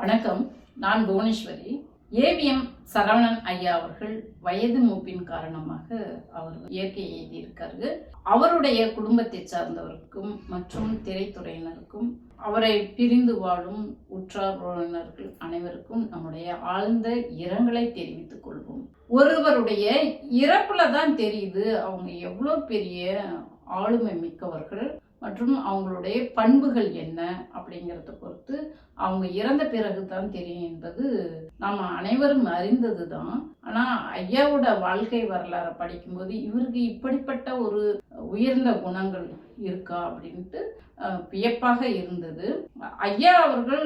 வணக்கம். நான் புவனேஸ்வரி. ஏவிஎம் சரவணன் ஐயா அவர்கள் வயது மூப்பின் காரணமாக அவர் இயற்கை எழுதியிருக்காரு அவருடைய குடும்பத்தை சார்ந்தவருக்கும் மற்றும் திரைத்துறையினருக்கும் அவரை பிரிந்து வாழும் உற்றார் உறவினர்கள் அனைவருக்கும் நம்முடைய ஆழ்ந்த இரங்கலை தெரிவித்துக் கொள்வோம். ஒருவருடைய இறப்புல தான் தெரியுது அவங்க எவ்வளோ பெரிய ஆளுமை மிக்கவர்கள். மற்றும் அவங்களுடைய பண்புகள் என்ன அப்படிங்கிறத பொறுத்து அவங்க இறந்த பிறகு தான் தெரியும் என்பது நாம் அனைவரும் அறிந்தது தான் ஆனால் ஐயாவோட வாழ்க்கை வரலாறை படிக்கும்போது இவருக்கு இப்படிப்பட்ட ஒரு உயர்ந்த குணங்கள் இருக்கா அப்படின்ட்டு வியப்பாக இருந்தது. ஐயா அவர்கள்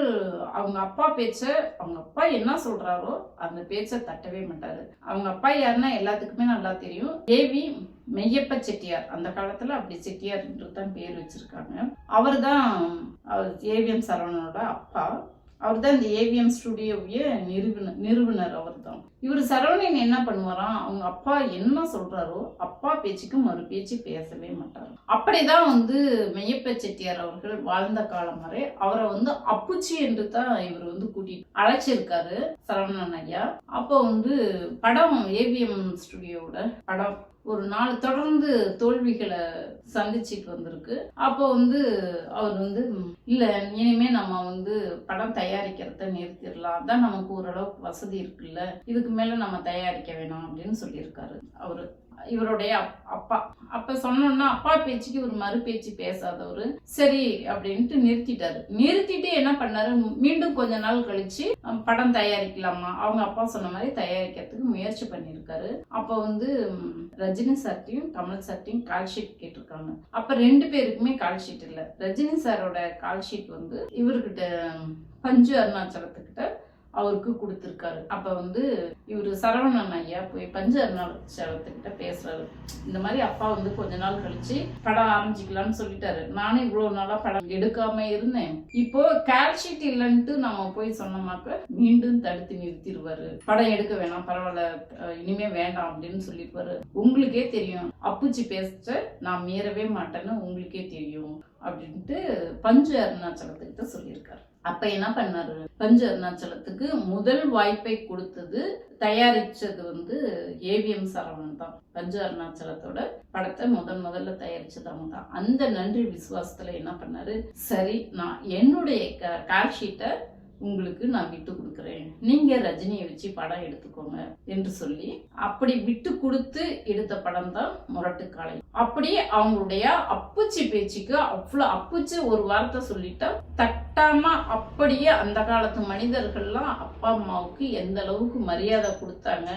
அவங்க அப்பா பேச்ச அவங்க அப்பா என்ன சொல்றாரோ அந்த பேச்சை தட்டவே மாட்டாரு. அவங்க அப்பா யாருன்னா எல்லாத்துக்குமே நல்லா தெரியும். தேவி மெய்யப்ப செட்டியார். அந்த காலத்துல அப்படி செட்டியார் என்று தான் பேர். வச்சிருக்காங்க. அவர் தான் ஏவிஎம் சரவணனோட அப்பா. அவர் தான் இந்த ஏவிஎம் ஸ்டுடியோவிய நிறுவனர் நிறுவனர் அவர் தான் இவர் சரவணன் என்ன பண்ணுவாராம்? அவங்க அப்பா என்ன சொல்றாரோ அப்பா பேச்சுக்கு மறு பேச்சு பேசவே மாட்டார். அப்படிதான் வந்து மெய்யப்ப செட்டியார் அவர்கள் வாழ்ந்த காலம் வரை அவரை வந்து அப்புச்சி என்று தான் இவர் வந்து கூட்டிட்டு அழைச்சிருக்காரு சரவணன் ஐயா. அப்போ வந்து படம் ஏவிஎம் ஸ்டுடியோவோட படம் ஒரு நாலு தொடர்ந்து தோல்விகளை சந்திச்சுட்டு வந்திருக்கு. அப்போ வந்து அவர் வந்து இல்லை இனிமே நம்ம வந்து படம் தயாரிக்கிறத நிறுத்திடலாம். அதான் நமக்கு ஓரளவுக்கு வசதி இருக்குல்ல. இதுக்கு மேலே நம்ம தயாரிக்க வேணாம். அப்படின்னு சொல்லியிருக்காரு அவர். இவருடைய அப்பா. அப்ப சொன்னோன்னா அப்பா பேச்சுக்கு ஒரு மறு பேச்சு பேசாதவர். சரி அப்படின்ட்டு நிறுத்திட்டாரு. நிறுத்திட்டு என்ன பண்ணாரு? மீண்டும் கொஞ்ச நாள் கழிச்சு படம் தயாரிக்கலாமா? அவங்க அப்பா சொன்ன மாதிரி தயாரிக்கிறதுக்கு முயற்சி பண்ணியிருக்காரு. அப்போ வந்து ரஜினி சார்ட்டையும் கமல் சார்ட்டையும் கால் ஷீட் கேட்டிருக்காங்க. அப்ப ரெண்டு பேருக்குமே கால் ஷீட் ரஜினி சாரோட கால் ஷீட் வந்து இவர்கிட்ட பஞ்சு அருணாச்சலத்துக்கிட்ட அவருக்கு கொடுத்துருக்காரு. அப்போ வந்து இவர் சரவணன் ஐயா போய் பஞ்சு அருணாச்சலத்துக்கிட்ட பேசுறாரு. இந்த மாதிரி அப்பா வந்து கொஞ்ச நாள் கழிச்சு படம் ஆரம்பிச்சுக்கலாம்னு சொல்லிட்டாரு. நானும் இவ்வளோ நாளாக படம் எடுக்காம இருந்தேன். இப்போ கேல்ஷீட் இல்லைன்ட்டு நம்ம போய் சொன்னோமாக்க மீண்டும் தடுத்து நிறுத்திடுவாரு. படம் எடுக்க வேணாம் பரவாயில்ல இனிமே வேண்டாம் அப்படின்னு சொல்லிடுவாரு. உங்களுக்கே தெரியும். அப்புச்சி பேச நான் மீறவே மாட்டேன்னு உங்களுக்கே தெரியும் அப்படின்ட்டு பஞ்சு அருணாச்சலத்துக்கிட்ட சொல்லியிருக்காரு. அப்ப என்ன பண்ணாரு? பஞ்சு அருணாச்சலத்துக்கு முதல் வாய்ப்பை கொடுத்தது தயாரிச்சது வந்து ஏவிஎம் சரவணன் தான். பஞ்சு அருணாச்சலத்தோட படத்தை முதன் முதல்ல தயாரிச்சது அவங்க தான். அந்த நன்றி விசுவாசத்துல என்ன பண்ணாரு? சரி நான் என்னுடைய கால்ஷீட்டை உங்களுக்கு நான் விட்டு கொடுக்குறேன். நீங்க ரஜினியை வச்சு படம் எடுத்துக்கோங்க என்று சொல்லி அப்படி விட்டு கொடுத்து எடுத்த படம் தான் முரட்டுக்காலை. அப்படி அவங்களுடைய அப்புச்சி பேச்சுக்கு அவ்வளோ அப்புச்சி ஒரு வார்த்தை சொல்லிட்டா தட்டாம அப்படியே அந்த காலத்து மனிதர்கள்லாம் அப்பா அம்மாவுக்கு எந்த அளவுக்கு மரியாதை கொடுத்தாங்க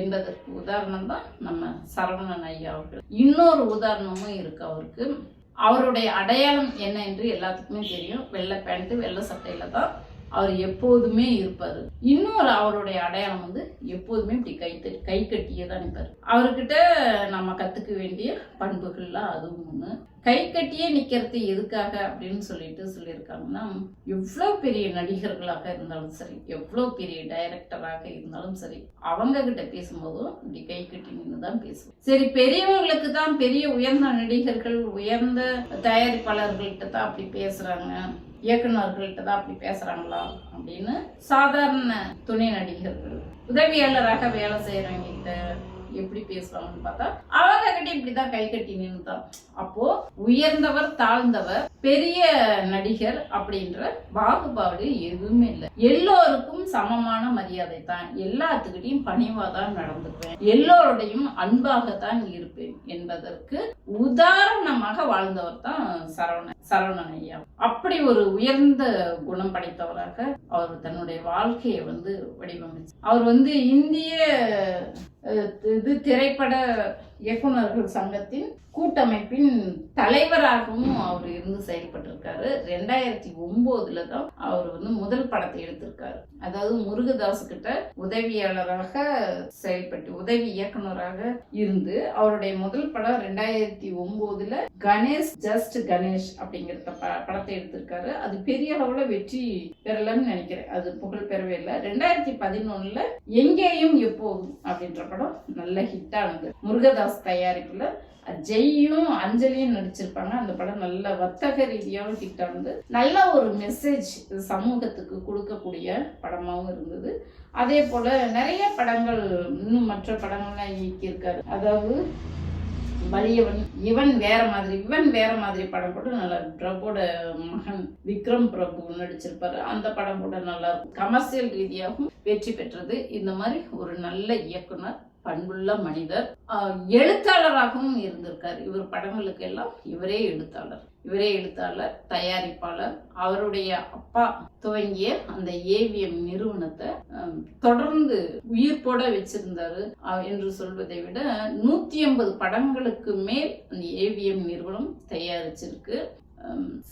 என்பதற்கு உதாரணம் தான் நம்ம சரவணன் ஐயா அவர்கள். இன்னொரு உதாரணமும் இருக்கு அவருக்கு. அவருடைய அடையாளம் என்ன என்று எல்லாத்துக்குமே தெரியும். வெள்ளை பேண்ட்டு வெள்ளை சட்டையில தான் அவர் எப்போதுமே இருப்பார். இன்னொரு அவருடைய அடையாளம் வந்து எப்போதுமே இப்படி கை கை கட்டியே தான் நிற்பார் அவர்கிட்ட நம்ம கற்றுக்க வேண்டிய பண்புகள்லாம் அதுவும் ஒன்று கை கட்டியே நிற்கிறது எதுக்காக அப்படின்னு சொல்லிட்டு சொல்லியிருக்காங்கன்னா எவ்வளோ பெரிய நடிகர்களாக இருந்தாலும் சரி எவ்வளோ பெரிய டைரக்டராக இருந்தாலும் சரி அவங்க கிட்ட பேசும்போதும் இப்படி கை கட்டி நின்று தான் பேசுவோம். சரி பெரியவங்களுக்கு தான் பெரிய உயர்ந்த நடிகர்கள் உயர்ந்த தயாரிப்பாளர்கள்ட்ட தான் அப்படி பேசுகிறாங்க இயக்குநர்கள்ட்ட தான் அப்படி பேசுறாங்களா அப்படின்னு சாதாரண துணை நடிகர்கள் உதவியாளராக வேலை செய்யறவங்க கிட்ட எப்படி பேசுவாங்கன்னு பார்த்தா அவங்க இப்படிதான் கை கட்டி நின்றுதான் அப்போ உயர்ந்தவர் தாழ்ந்தவர் பெரிய நடிகர் அப்படின்ற பாகுபாடு எதுவுமே இல்லை. எல்லோருக்கும் சமமான மரியாதை தான் எல்லாத்துக்கிட்டையும் பணிவா தான் நடந்துக்குவேன். எல்லோருடையும் அன்பாகத்தான் இருப்பேன் என்பதற்கு உதாரணமாக வாழ்ந்தவர் தான் சரவண சரவணன் ஐயா. அப்படி ஒரு உயர்ந்த குணம் படைத்தவராக அவர் தன்னுடைய வாழ்க்கையை வந்து வடிவமைச்சு அவர் வந்து இந்திய இது திரைப்பட இயக்குனர்கள் சங்கத்தின் கூட்டமைப்பின் தலைவராகவும் அவர் இருந்து செயல்பட்டிருக்காரு. ரெண்டாயிரத்தி ஒன்பதுல தான் அவர் வந்து முதல் படத்தை எடுத்திருக்காரு. அதாவது முருகதாஸ் கிட்ட உதவியாளராக செயல்பட்டு உதவி இயக்குனராக இருந்து அவருடைய முதல் படம் ரெண்டாயிரத்தி ஒன்பதுல கணேஷ் ஜஸ்ட் கணேஷ் அப்படிங்கிற படத்தை எடுத்திருக்காரு. அது பெரிய அளவுல வெற்றி பெறலன்னு நினைக்கிறேன். அது புகழ் பெறவே இல்லை. ரெண்டாயிரத்தி பதினொன்னுல எங்கேயும் எப்போதும் அப்படின்ற படம் நல்ல ஹிட் ஆனது. முருகதாஸ் தயாரிப்புல ஜெய்யும் அஞ்சலியும் நடிச்சிருப்பாங்க. அந்த படம் நல்ல வர்த்தக ரீதியாகவும் ஹிட் ஆனது. நல்ல ஒரு மெசேஜ் சமூகத்துக்கு கொடுக்கக்கூடிய படமாகவும் இருந்தது. அதே போல நிறைய படங்கள் இன்னும் மற்ற படங்கள்லாம் இயக்கியிருக்காரு. அதாவது வலியவன் இவன் வேற மாதிரி இவன் வேற மாதிரி படம் கூட நல்லா பிரபுவோட மகன் விக்ரம் பிரபு நடிச்சிருப்பாரு. அந்த படம் கூட நல்லா இருக்கும். கமர்ஷியல் ரீதியாகவும் வெற்றி பெற்றது. இந்த மாதிரி ஒரு நல்ல இயக்குனர் பண்புள்ள மனிதர். எழுத்தாளராகவும் இருந்திருக்கார். இவர் படங்களுக்கு எல்லாம் இவரே எழுத்தாளர். இவரே எழுத்தாளர் தயாரிப்பாளர். அவருடைய அப்பா துவங்கிய அந்த ஏவிஎம் நிறுவனத்தை தொடர்ந்து தொடர்ந்து உயிர்ப்போட வச்சிருந்தாரு. என்று சொல்வதை விட நூத்தி ஐம்பது படங்களுக்கு மேல் அந்த ஏவிஎம் நிறுவனம் தயாரிச்சிருக்கு.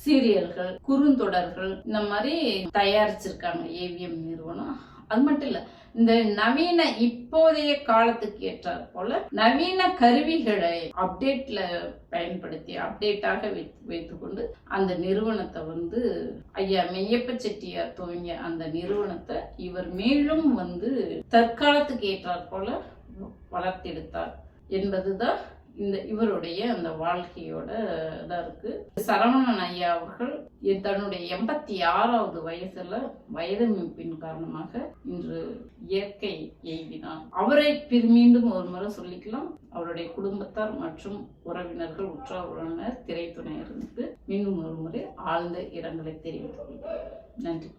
சீரியல்கள் குறுந்தொடர்கள் இந்த மாதிரி தயாரிச்சிருக்காங்க ஏவிஎம் நிறுவனம். அது மட்டும் இல்ல இந்த நவீன இப்போதைய காலத்துக்கு ஏற்றாற் போல நவீன கருவிகளை அப்டேட்ல பயன்படுத்தி அப்டேட்டாக வைத்துக்கொண்டு அந்த நிறுவனத்தை வந்து ஐயா மெய்யப்ப செட்டியார் துவங்கிய அந்த நிறுவனத்தை இவர் மேலும் வந்து தற்காலத்துக்கு ஏற்றாற் போல வளர்த்தெடுத்தார் என்பதுதான் இந்த இவருடைய அந்த வாழ்க்கையோட இதாக இருக்குது சரவணன் ஐயா அவர்கள் தன்னுடைய எண்பத்தி ஆறாவது வயசுல வயதமைப்பின் காரணமாக இன்று இயற்கை எய்தினார். அவரை மீண்டும் ஒரு முறை சொல்லிக்கலாம். அவருடைய குடும்பத்தார் மற்றும் உறவினர்கள் உற்றார் உறவினர் திரைத்துணையினருக்கு மீண்டும் ஒரு முறை ஆழ்ந்த இரங்கலை தெரிவித்துக் கொள்கிறேன். நன்றி.